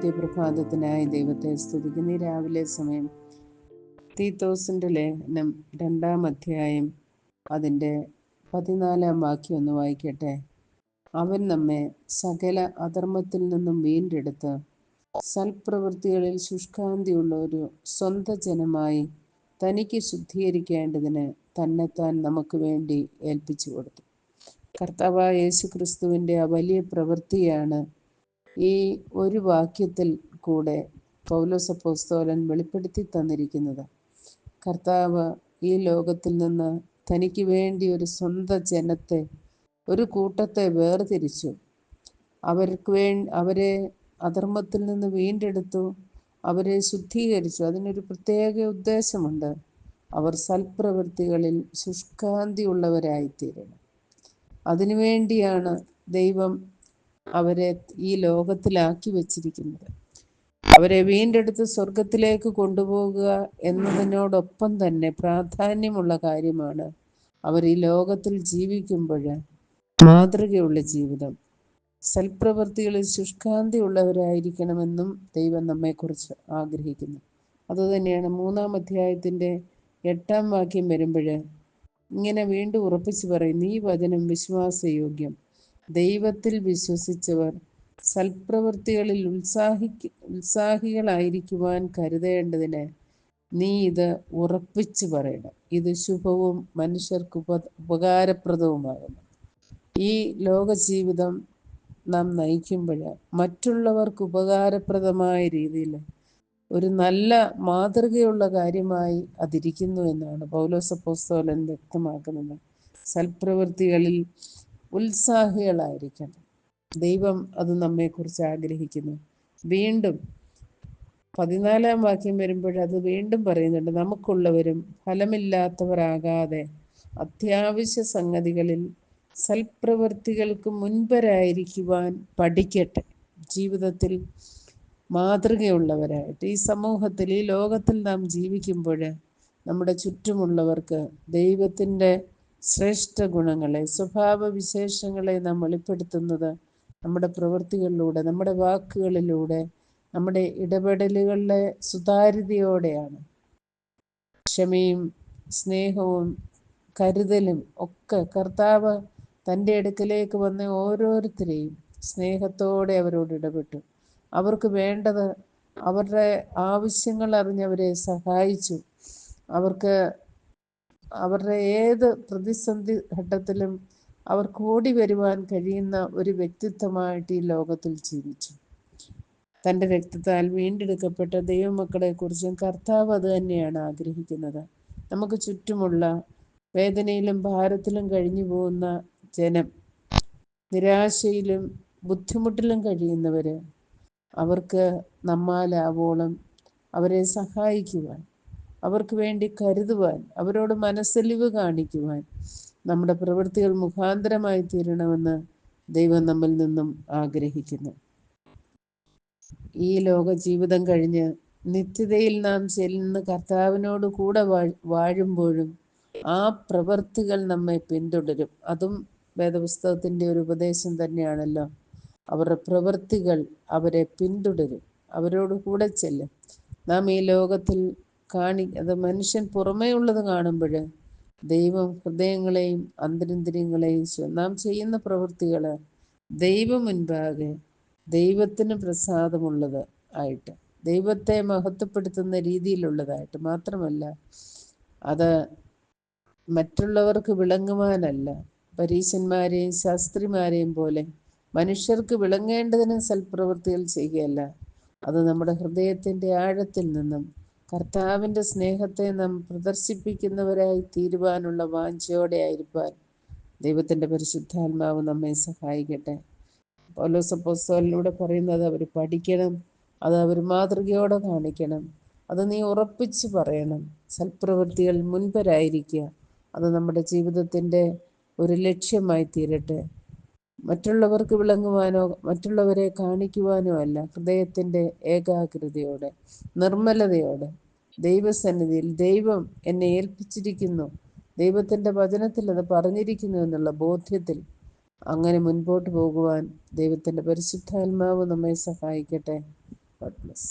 നിത്യപ്രഭാതത്തിനായി ദൈവത്തെ സ്തുതിക്കുന്ന. രാവിലെ സമയം തീത്തോസിന്റെ ലേഖനം രണ്ടാം അധ്യായം അതിന്റെ പതിനാലാം വാക്യം ഒന്ന് വായിക്കട്ടെ. അവൻ നമ്മെ സകല അധർമ്മത്തിൽ നിന്നും വീണ്ടെടുത്ത് സൽപ്രവൃത്തികളിൽ ശുഷ്കാന്തിയുള്ള ഒരു സ്വന്ത ജനമായി തനിക്ക് ശുദ്ധീകരിക്കേണ്ടതിന് തന്നെത്താൻ നമുക്ക് വേണ്ടി ഏൽപ്പിച്ചു കൊടുത്തു. കർത്താവായ യേശു ക്രിസ്തുവിന്റെ ആ വലിയ പ്രവൃത്തിയാണ് ഈ ഒരു വാക്യത്തിൽ കൂടെ പൗലോസപ്പോസ്തോലൻ വെളിപ്പെടുത്തി തന്നിരിക്കുന്നത്. കർത്താവ് ഈ ലോകത്തിൽ നിന്ന് തനിക്ക് വേണ്ടി ഒരു സ്വന്തം ജനത്തെ ഒരു കൂട്ടത്തെ വേർതിരിച്ചു. അവർക്ക് വേ അവരെ അധർമ്മത്തിൽ നിന്ന് വീണ്ടെടുത്തു അവരെ ശുദ്ധീകരിച്ചു. അതിനൊരു പ്രത്യേക ഉദ്ദേശമുണ്ട്. അവർ സൽപ്രവൃത്തികളിൽ ശുഷ്കാന്തി ഉള്ളവരായിത്തീരണം. അതിനുവേണ്ടിയാണ് ദൈവം അവരെ ഈ ലോകത്തിലാക്കി വച്ചിരിക്കുന്നത്. അവരെ വീണ്ടെടുത്ത് സ്വർഗത്തിലേക്ക് കൊണ്ടുപോകുക എന്നതിനോടൊപ്പം തന്നെ പ്രാധാന്യമുള്ള കാര്യമാണ് അവർ ഈ ലോകത്തിൽ ജീവിക്കുമ്പോൾ മാതൃകയുള്ള ജീവിതം. സൽപ്രവൃത്തികളിൽ ശുഷ്കാന്തിയുള്ളവരായിരിക്കണമെന്നും ദൈവം നമ്മെക്കുറിച്ച് ആഗ്രഹിക്കുന്നു. അതുതന്നെയാണ് മൂന്നാം അധ്യായത്തിന്റെ എട്ടാം വാക്യം വരുമ്പോൾ ഇങ്ങനെ വീണ്ടും ഉറപ്പിച്ചു പറയും ഈ വചനം വിശ്വാസയോഗ്യം ദൈവത്തിൽ വിശ്വസിച്ചവർ സൽപ്രവൃത്തികളിൽ ഉത്സാഹിക്ക് ഉത്സാഹികളായിരിക്കുവാൻ കരുതേണ്ടതിന് നീ ഇത് ഉറപ്പിച്ചു പറയണം. ഇത് ശുഭവും മനുഷ്യർക്ക് ഉപ ഉപകാരപ്രദവുമാകുന്നു. ഈ ലോകജീവിതം നാം നയിക്കുമ്പോൾ മറ്റുള്ളവർക്ക് ഉപകാരപ്രദമായ രീതിയിൽ ഒരു നല്ല മാതൃകയുള്ള കാര്യമായി അതിരിക്കുന്നു എന്നാണ് പൗലോസപ്പോസ്തോലൻ വ്യക്തമാക്കുന്നത്. സൽപ്രവൃത്തികളിൽ ഉത്സാഹികളായിരിക്കണം. ദൈവം അത് നമ്മെക്കുറിച്ച് ആഗ്രഹിക്കുന്നു. വീണ്ടും പതിനാലാം വാക്യം വരുമ്പോൾ അത് വീണ്ടും പറയുന്നുണ്ട് നമുക്കുള്ളവരും ഫലമില്ലാത്തവരാകാതെ അത്യാവശ്യ സംഗതികളിൽ സൽപ്രവൃത്തികൾക്ക് മുൻപരായിരിക്കുവാൻ പഠിക്കട്ടെ. ജീവിതത്തിൽ മാതൃകയുള്ളവരായിട്ട് ഈ സമൂഹത്തിൽ ഈ ലോകത്തിൽ നാം ജീവിക്കുമ്പോൾ നമ്മുടെ ചുറ്റുമുള്ളവർക്ക് ദൈവത്തിന്റെ ശ്രേഷ്ഠ ഗുണങ്ങളെ സ്വഭാവ വിശേഷങ്ങളെ നാം വെളിപ്പെടുത്തുന്നത് നമ്മുടെ പ്രവൃത്തികളിലൂടെ നമ്മുടെ വാക്കുകളിലൂടെ നമ്മുടെ ഇടപെടലുകളിലെ സുതാര്യതയോടെയാണ്. ക്ഷമയും സ്നേഹവും കരുതലും ഒക്കെ കർത്താവ് തന്റെ അടുക്കലേക്ക് വന്ന ഓരോരുത്തരെയും സ്നേഹത്തോടെ അവരോട് ഇടപെട്ടു. അവർക്ക് വേണ്ടത് അവരുടെ ആവശ്യങ്ങൾ അറിഞ്ഞവരെ സഹായിച്ചു. അവർക്ക് അവരുടെ ഏത് പ്രതിസന്ധി ഘട്ടത്തിലും അവർക്ക് ഓടി വരുവാൻ കഴിയുന്ന ഒരു വ്യക്തിത്വമായിട്ട് ഈ ലോകത്തിൽ ജീവിച്ചു. തന്റെ രക്തത്താൽ വീണ്ടെടുക്കപ്പെട്ട ദൈവമക്കളെക്കുറിച്ചും കർത്താവ് അത് തന്നെയാണ് ആഗ്രഹിക്കുന്നത്. നമുക്ക് ചുറ്റുമുള്ള വേദനയിലും ഭാരത്തിലും കഴിഞ്ഞു പോകുന്ന ജനം നിരാശയിലും ബുദ്ധിമുട്ടിലും കഴിയുന്നവർ അവർക്ക് നമ്മാലാവോളം അവരെ സഹായിക്കുവാൻ അവർക്ക് വേണ്ടി കരുതുവാൻ അവരോട് മനസ്സലിവ് കാണിക്കുവാൻ നമ്മുടെ പ്രവൃത്തികൾ മുഖാന്തരമായി തീരണമെന്ന് ദൈവം നമ്മിൽ നിന്നും ആഗ്രഹിക്കുന്നു. ഈ ലോക ജീവിതം കഴിഞ്ഞ് നിത്യതയിൽ നാം ചെല്ലുന്ന കർത്താവിനോട് കൂടെ വാഴുമ്പോഴും ആ പ്രവൃത്തികൾ നമ്മെ പിന്തുടരും. അതും വേദപുസ്തകത്തിന്റെ ഒരു ഉപദേശം തന്നെയാണല്ലോ. അവരുടെ പ്രവൃത്തികൾ അവരെ പിന്തുടരും. അവരോട് കൂടെ ചെല്ലും. നാം ഈ ലോകത്തിൽ കാണി അത് മനുഷ്യൻ പുറമേ ഉള്ളത് കാണുമ്പോൾ ദൈവം ഹൃദയങ്ങളെയും അന്തരിന്ദ്രിയങ്ങളെയും നാം ചെയ്യുന്ന പ്രവൃത്തികൾ ദൈവം മുൻപാകെ ദൈവത്തിന് പ്രസാദമുള്ളത് ആയിട്ട് ദൈവത്തെ മഹത്വപ്പെടുത്തുന്ന രീതിയിലുള്ളതായിട്ട് മാത്രമല്ല അത് മറ്റുള്ളവർക്ക് വിളങ്ങുവാനല്ല പരീശന്മാരെയും ശാസ്ത്രിമാരെയും പോലെ മനുഷ്യർക്ക് വിളങ്ങേണ്ടതിന് സൽപ്രവൃത്തികൾ ചെയ്യുകയല്ല. അത് നമ്മുടെ ഹൃദയത്തിന്റെ ആഴത്തിൽ നിന്നും കർത്താവിന്റെ സ്നേഹത്തെ നാം പ്രദർശിപ്പിക്കുന്നവരായി തീരുവാനുള്ള വാഞ്ചയോടെ ആയിരിക്കാൻ ദൈവത്തിന്റെ പരിശുദ്ധാത്മാവ് നമ്മെ സഹായിക്കട്ടെ. പൗലോസപ്പോസ്തോലിലൂടെ പറയുന്നത് അവർ പഠിക്കണം അത് അവർ മാതൃകയോടെ കാണിക്കണം അത് നീ ഉറപ്പിച്ച് പറയണം. സൽപ്രവൃത്തികൾ മുൻപരായിരിക്കുക അത് നമ്മുടെ ജീവിതത്തിന്റെ ഒരു ലക്ഷ്യമായി തീരട്ടെ. മറ്റുള്ളവർക്ക് വിളങ്ങുവാനോ മറ്റുള്ളവരെ കാണിക്കുവാനോ അല്ല ഹൃദയത്തിന്റെ ഏകാഗ്രതയോടെ നിർമ്മലതയോടെ ദൈവസന്നിധിയിൽ ദൈവം എന്നെ ഏൽപ്പിച്ചിരിക്കുന്നു. ദൈവത്തിന്റെ വചനത്തിൽ അത് പറഞ്ഞിരിക്കുന്നു എന്നുള്ള ബോധ്യത്തിൽ അങ്ങനെ മുൻപോട്ട് പോകുവാൻ ദൈവത്തിന്റെ പരിശുദ്ധാത്മാവ് നമ്മെ സഹായിക്കട്ടെ. God bless